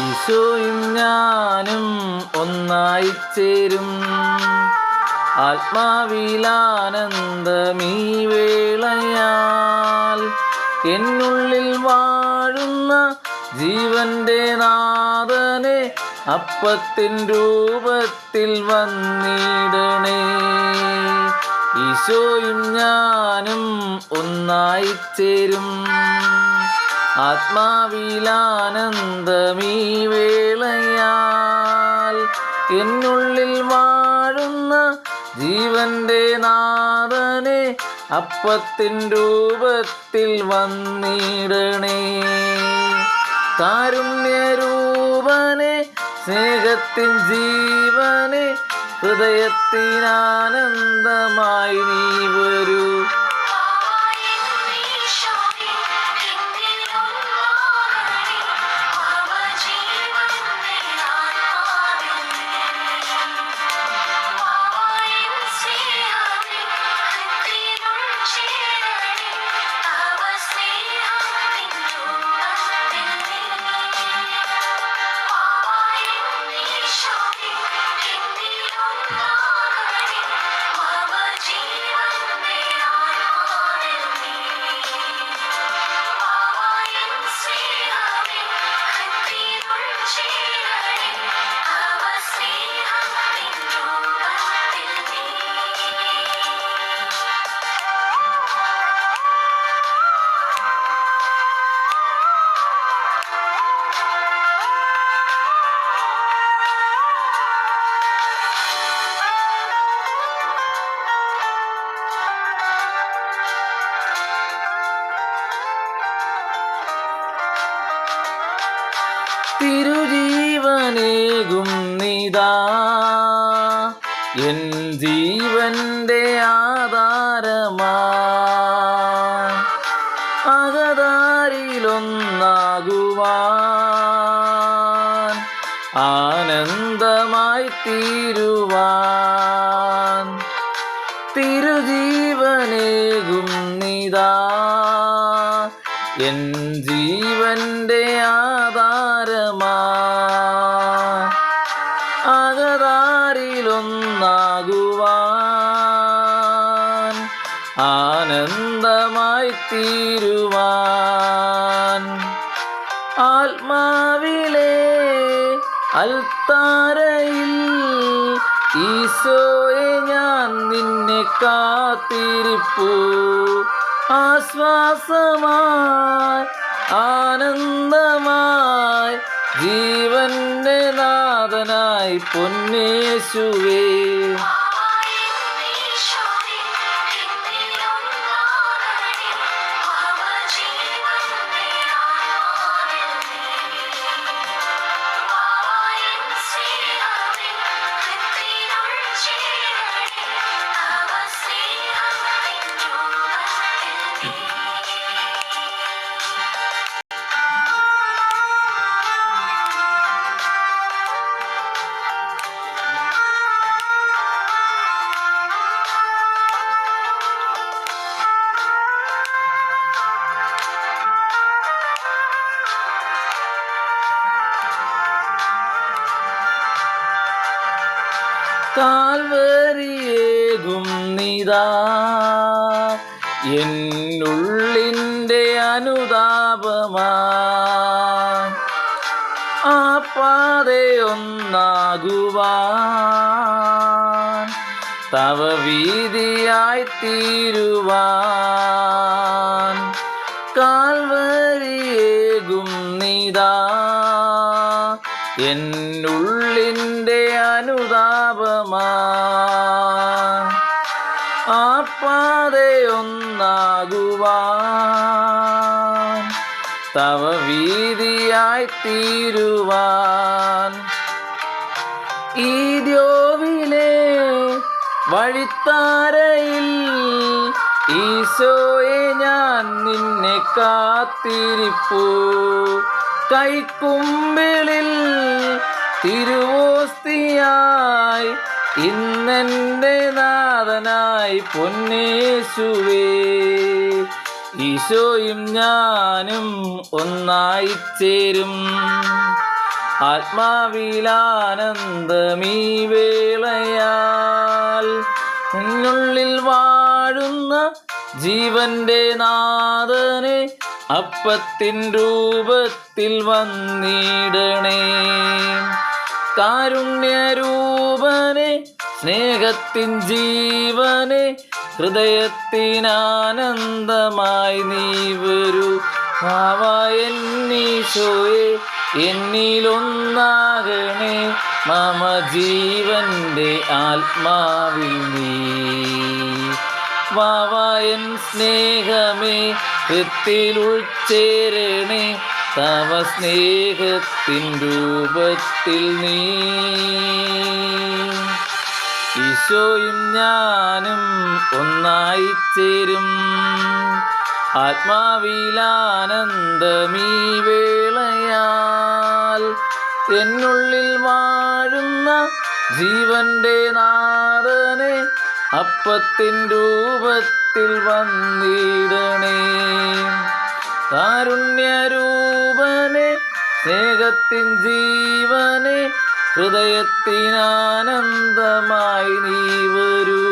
ഈശോയും ഞാനും ഒന്നായി ചേരും ആത്മാവിലാനന്ദമീ വേളയാൽ എന്നുള്ളിൽ വാഴുന്ന ജീവന്റെ നാഥനെ അപ്പത്തിൻ രൂപത്തിൽ വന്നിടണേ. ഈശോയും ഞാനും ഒന്നായി ചേരും ആത്മാവിലാനന്ദമീ വേളയാൽ എന്നുള്ളിൽ വാഴുന്ന ജീവന്റെ നാഥനെ അപ്പത്തിൻ രൂപത്തിൽ വന്നിടണേ. കാരുണ്യരൂപനെ സ്നേഹത്തിൻ ജീവനെ ഹൃദയത്തിനാനന്ദമായി നീ വരൂ. Cheetah. തിരുജീവനേകും നിതാ. എൻ ജീവന്റെ ആധാരമാ. അകതാരിലൊന്നാകുവാൻ ആനന്ദമായി തീരുവാൻ തിരുജീവനേകും നിതാ. എൻ ജീവന്റെ ആനന്ദമായി തീരുവാൻ ആത്മാവിലെ അൽത്താരയിൽ ഈശോയെ ഞാൻ നിന്നെ കാത്തിരിപ്പു. ആശ്വാസമായി ആനന്ദമായി ജീവന്റെ നാഥനായി പൊന്നേശുവേ. കാൽവരിയേകും നിതാ. എന്നുള്ളിന്റെ അനുതാപമാ. ആ തവ വീതിയായി തീരുവാൻ കാൽവരിയേകും നിതാ. എന്നുള്ളിന്റെ അനുതാപമാ ആ പാതയൊന്നാകുവാൻ തവ വീതിയായി തീരുവാൻ ഈ ദ്യോവിലെ വഴിത്താരയിൽ ഈശോയെ ഞാൻ നിന്നെ കാത്തിരിപ്പു. കൈക്കുമ്പിളിൽ തിരുവോസ്തിയായി ഇന്നെന്റെ നാഥനായി പൊന്നേശുവേ. ഈശോയും ഞാനും ഒന്നായി ചേരും ആത്മാവിലാനന്ദമീ വേളയാൽ എന്നുള്ളിൽ വാഴുന്ന ജീവന്റെ നാഥനെ അപ്പത്തിൻ രൂപത്തിൽ വന്നിടണേ. കാരുണ്യരൂപനെ സ്നേഹത്തിൻ ജീവനെ ഹൃദയത്തിനാനന്ദമായി നീ വരൂ. എന്നീശോയെ എന്നിലൊന്നാകണേ മമ ജീവന്റെ ആത്മാവിൽ നീ. വാവായൻ സ്നേഹമേ കൃത്തിൽ ഉൾച്ചേരണേ തവ സ്നേഹത്തിൻ രൂപത്തിൽ നീ ഈശോയും ഞാനും ഒന്നായി ചേരും. ആത്മാവിലാനന്ദമീ വേളയാൽ എന്നുള്ളിൽ വാഴുന്ന ജീവന്റെ നാഥനെ അപ്പത്തിൻ രൂപത്തിൽ വന്നിടണേ. കാരുണ്യരൂപനെ സ്നേഹത്തിൻ ജീവനെ ഹൃദയത്തിനാനന്ദമായി നീ വരൂ.